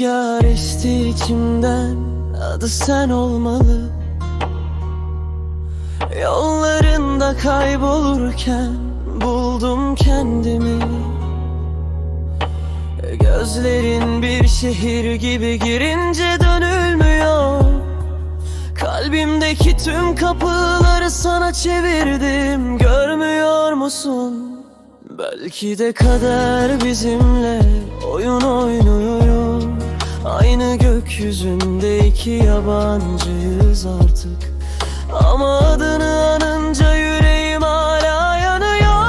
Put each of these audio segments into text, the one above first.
geçti içimden Adı sen olmalı. Yollarında kaybolurken Buldum kendimi. Gözlerin bir şehir gibi girince dönülmüyor. Kalbimdeki tüm kapıları sana çevirdim Görmüyor musun? Belki de kader bizimle oyun oynuyor Aynı gökyüzünde iki yabancıyız artık Ama adını anınca yüreğim hala yanıyor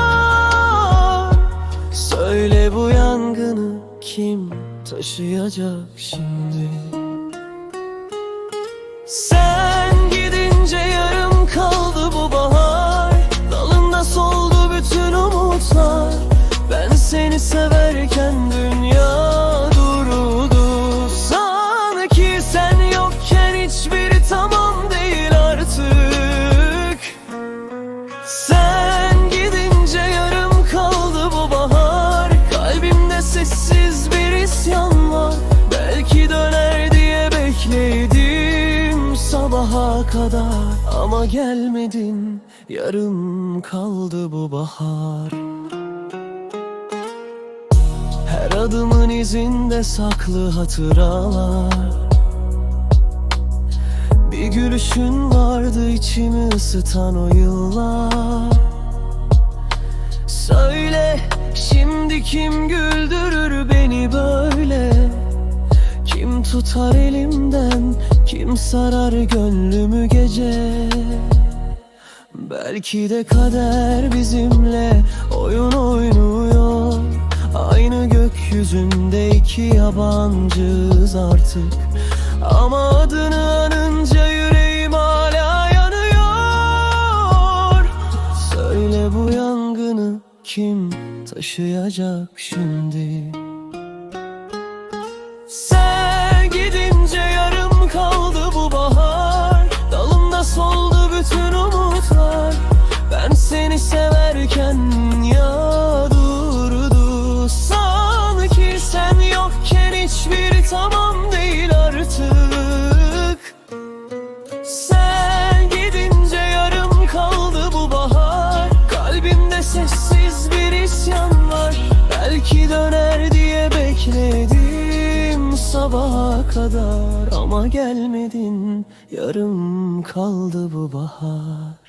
Söyle bu yangını kim taşıyacak şimdi? Kadar. Ama gelmedin yarım kaldı bu bahar. Her adımın izinde saklı hatıralar. Bir gülüşün vardı içimi ısıtan o yıllar. Söyle şimdi kim güldürür tutar elimden kim sarar gönlümü gece? Belki de kader bizimle oyun oynuyor. Aynı gökyüzünde iki yabancıyız artık. Ama adını anınca yüreğim hala yanıyor. Söyle bu yangını kim taşıyacak şimdi? Severken ya durdu. Sanki sen yokken hiçbiri tamam değil artık. Sen gidince yarım kaldı bu bahar. Kalbimde sessiz bir isyan var. Belki döner diye bekledim sabaha kadar. Ama gelmedin yarım kaldı bu bahar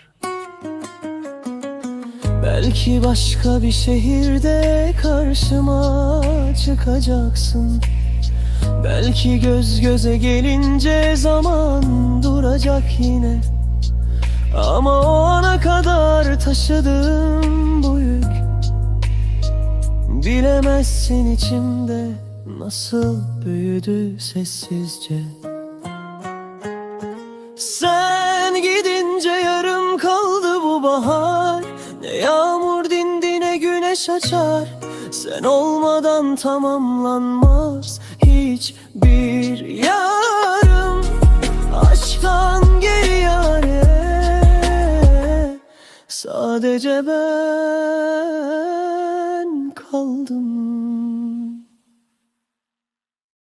Belki başka bir şehirde karşıma çıkacaksın. Belki göz göze gelince zaman duracak yine. Ama o ana kadar taşıdığım bu yük Bilemezsin içimde nasıl büyüdü sessizce Ne yağmur dindine güneş açar. Sen olmadan tamamlanmaz Hiçbir yarım. Aşktan geri yare. Sadece ben kaldım.